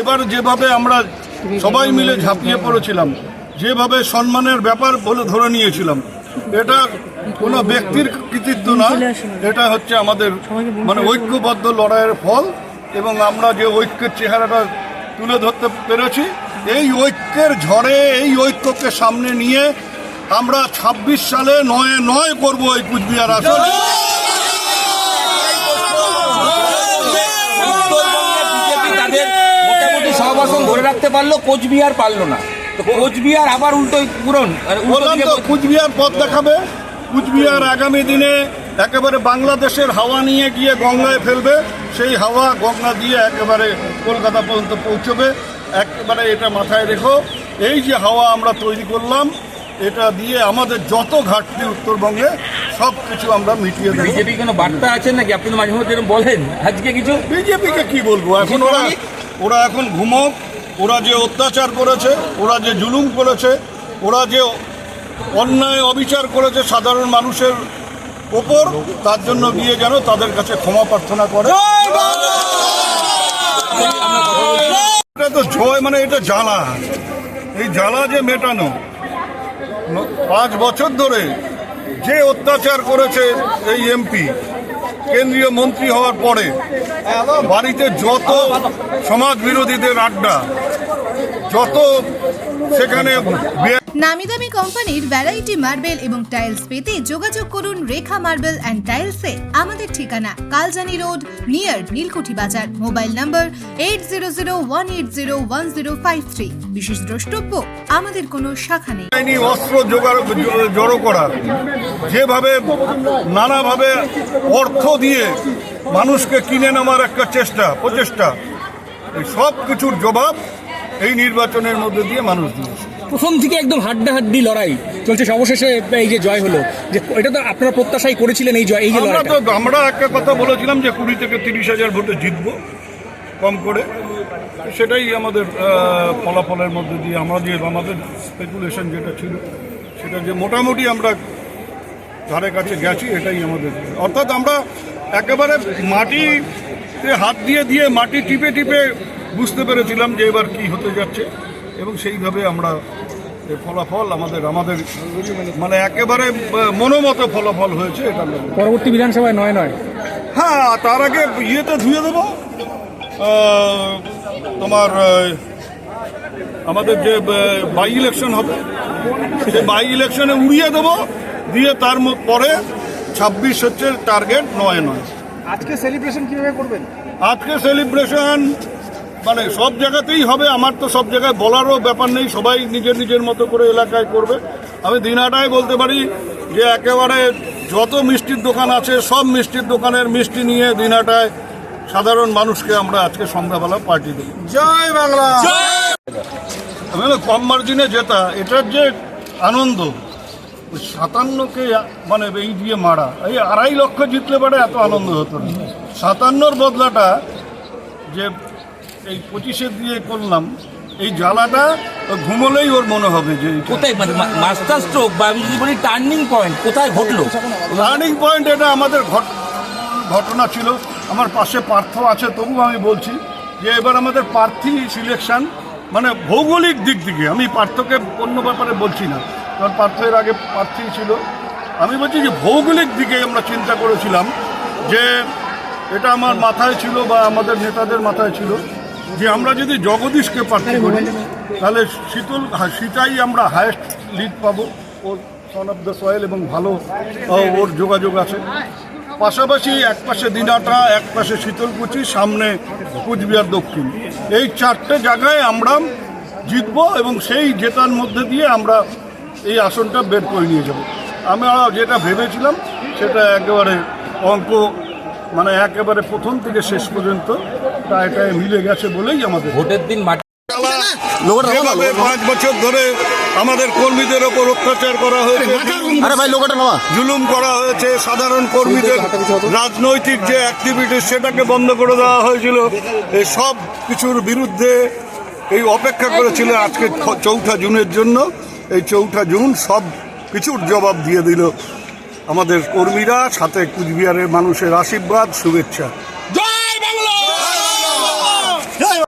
এবার যেভাবে আমরা সবাই মিলে ঝাঁপিয়ে পড়েছিলাম, যেভাবে সম্মানের ব্যাপার বলে ধরে নিয়েছিলাম, এটা কোনো ব্যক্তির কৃতিত্ব না, এটা হচ্ছে আমাদের মানে ঐক্যবদ্ধ লড়াইয়ের ফল এবং আমরা যে ঐক্যের চেহারাটা তুলে ধরতে পেরেছি, এই ঐক্যের ঝড়ে, এই ঐক্যকে সামনে নিয়ে আমরা ২৬ সালে নয় নয় করব এই কুচবিহার আসন। সহবাসন ধরে রাখতে পারল কোচবিহার পারল না। তো কোচবিহার আবার উল্টো পূরণ কুচবিহার পথ দেখাবে। কুচবিহার আগামী দিনে একেবারে বাংলাদেশের হাওয়া নিয়ে গিয়ে গঙ্গায় ফেলবে। সেই হাওয়া গঙ্গা দিয়ে একেবারে কলকাতা পর্যন্ত পৌঁছবে। একেবারে এটা মাথায় রেখো। এই যে হাওয়া আমরা তৈরি করলাম এটা দিয়ে আমাদের যত ঘাটতি উত্তরবঙ্গে সব কিছু আমরা মিটিয়ে দেবো। বিজেপি কোনো বার্তা আছে নাকি? আপনি মাঝে মধ্যে বলেন। আজকে কিছু বিজেপিকে কি বলব? এখন ওরা ওরা এখন ঘুমোক ওরা যে অত্যাচার করেছে ওরা যে জুলুম করেছে ওরা যে অন্যায় অবিচার করেছে সাধারণ মানুষের ওপর তার জন্য গিয়ে যেন তাদের কাছে ক্ষমা প্রার্থনা করে। এটা তো জয় মানে এটা জ্বালা। এই জ্বালা যে মেটানো পাঁচ বছর ধরে যে অত্যাচার করেছে এই এমপি কেন্দ্রীয় মন্ত্রী হওয়ার পরে বাড়িতে যত সমাজ বিরোধীদের আড্ডা যত সেখানে নামি দামি কোম্পানির ভ্যারাইটি মার্বেল এবং টাইলস পেতে যোগাযোগ করুন রেখা মার্বেল অ্যান্ড টাইলসে আমাদের ঠিকানা কালজানি রোড নিয়ার নীলকুঠি বাজার। Mobile number eight zero zero one eight zero one zero five three বিশেষ দ্রষ্টব্য আমাদের কোনো শাখা নেই। অস্ত্র জোগাড় জড়ো করার। যেভাবে নানাভাবে অর্থ দিয়ে মানুষকে কিনে নেওয়ার একটা চেষ্টা প্রচেষ্টা সব কিছুর জবাব এই নির্বাচনের মধ্যে দিয়ে মানুষ দিয়েছে প্রথম থেকে একদম হাড্ডাহাড্ডি লড়াই চলছে। সর্বশেষে এই যে জয় হলো যে এটা তো আপনারা প্রত্যাশাই করেছিলেন এই জয় এই যে আমরা তো আমরা একটা কথা বলেছিলাম যে কুড়ি থেকে তিরিশ হাজার ভোটে জিতবো কম করে। সেটাই আমাদের ফলাফলের মধ্যে দিয়ে আমরা যে আমাদের স্পেকুলেশন যেটা ছিল সেটা যে মোটামুটি আমরা ধারে কাছে গেছি এটাই আমাদের অর্থাৎ আমরা একেবারে মাটিতে হাত দিয়ে দিয়ে মাটি টিপে টিপে বুঝতে পেরেছিলাম যে এবার কি হতে যাচ্ছে এবং সেইভাবে আমরা ফলাফল আমাদের আমাদের মানে একেবারে মনোমতো ফলাফল হয়েছে এটা পরবর্তী বিধানসভায় নয় নয়। হ্যাঁ তার আগে ইয়েতে ধুয়ে দেবো। তোমার আমাদের যে বাই ইলেকশন হবে সেই বাই ইলেকশনে উড়িয়ে দেবো দিয়ে তার পরে ছাব্বিশ হচ্ছে টার্গেট নয় নয়। আজকে সেলিব্রেশন কীভাবে করবেন? আজকে সেলিব্রেশন মানে সব জায়গাতেই হবে আমার তো সব জায়গায় বলারও ব্যাপার নেই সবাই নিজের নিজের মতো করে এলাকায় করবে। আমি দিনাটায় বলতে পারি যে একেবারে যত মিষ্টির দোকান আছে সব মিষ্টির দোকানের মিষ্টি নিয়ে দিনাটায় সাধারণ মানুষকে আমরা আজকে সন্ধ্যাবেলা পার্টি দিই। জয় বাংলা। আমি কম মার্জিনে জেতা এটার যে আনন্দ সাতান্নকে মানে এই দিয়ে মারা এই আড়াই লক্ষ জিতলে পারে এত আনন্দ হতো না। সাতান্নর বদলাটা যে এই পঁচিশে দিয়ে করলাম এই জ্বালাটা ঘুমলেই ওর মনে হবে যে কোথায়? মানে মাস্টার স্ট্রোক বা আমি যদি বলি টার্নিং পয়েন্ট কোথায় ঘটলো? টার্নিং পয়েন্ট এটা আমাদের ঘট- ঘটনা ছিল। আমার পাশে পার্থ আছে তবু আমি বলছি যে এবার আমাদের প্রার্থী সিলেকশন মানে ভৌগোলিক দিক থেকে আমি পার্থকে অন্য ব্যাপারে বলছি না কারণ পার্থ এর আগে প্রার্থী ছিল। আমি বলছি যে ভৌগোলিক দিকে আমরা চিন্তা করেছিলাম যে এটা আমার মাথায় ছিল বা আমাদের নেতাদের মাথায় ছিল। যে আমরা যদি জগদীশকে প্রার্থী করি তাহলে শীতল সীতাই আমরা হায়েস্ট লিড পাবো। ওর সন অফ দ্য সয়েল এবং ভালো ওর যোগাযোগ আছে। পাশাপাশি এক পাশে দিনাটা এক পাশে শীতলকুচি সামনে কুচবিহার দক্ষিণ। এই চারটে জায়গায় আমরা জিতবো এবং সেই জেতার মধ্যে দিয়ে আমরা এই আসনটা বের করে নিয়ে যাব। আমরা যেটা ভেবেছিলাম সেটা একেবারে অঙ্ক মানে একেবারে প্রথম থেকে শেষ পর্যন্ত মিলে গেছে বলেই আমাদের। ভোটের দিন যেভাবে পাঁচ বছর ধরে আমাদের কর্মীদের ওপর অত্যাচার করা হয়েছে জুলুম করা হয়েছে সাধারণ কর্মীদের রাজনৈতিক যে অ্যাক্টিভিটি সেটাকে বন্ধ করে দেওয়া হয়েছিল। এই সব কিছুর বিরুদ্ধে এই অপেক্ষা করেছিল আজকে চৌঠা জুনের জন্য। এই চৌঠা জুন সব কিছুর জবাব দিয়ে দিল। আমাদের কর্মীরা সাথে কুচবিহারের মানুষের আশীর্বাদ শুভেচ্ছা।